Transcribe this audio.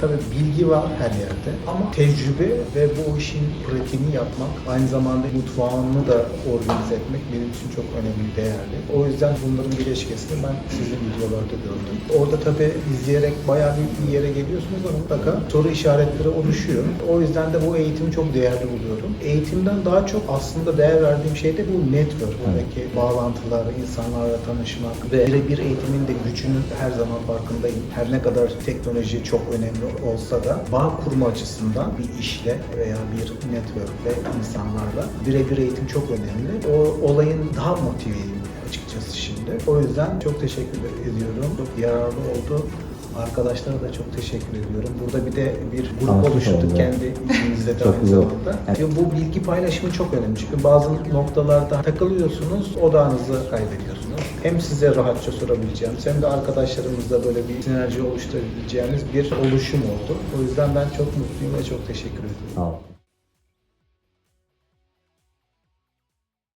Tabii bilgi var her yerde ama tecrübe ve bu işin pratiğini yapmak, aynı zamanda mutfağını da organize etmek benim için çok önemli, değerli. O yüzden bunların bileşkesini ben sizin videolarda gördüm. Orada tabii izleyerek bayağı büyük bir yere geliyorsunuz ama mutlaka soru işaretleri oluşuyor. O yüzden de bu eğitimi çok değerli buluyorum. Eğitimden daha çok aslında değer verdiğim şey de bu network, buradaki bağlantılar, insanlarla tanışmak ve birebir eğitimin de gücünün her zaman farkındayım. Her ne kadar teknoloji çok önemli olsa da bağ kurma açısından bir işle veya bir networkle insanlarla birebir eğitim çok önemli. O olayın daha motiveyim açıkçası şimdi. O yüzden çok teşekkür ediyorum. Çok yararlı oldu. Arkadaşlara da çok teşekkür ediyorum. Burada bir de bir grup Tanışmış oluşturduk oldu. kendi içimizde de Çok aynı güzel. zamanda. Evet. Ve bu bilgi paylaşımı çok önemli. Çünkü bazı noktalarda takılıyorsunuz, odağınızı kaybediyorsunuz. Hem size rahatça sorabileceğimiz hem de arkadaşlarımızla böyle bir sinerji oluşturabileceğimiz bir oluşum oldu. O yüzden ben çok mutluyum ve çok teşekkür ederim. Sağ olun.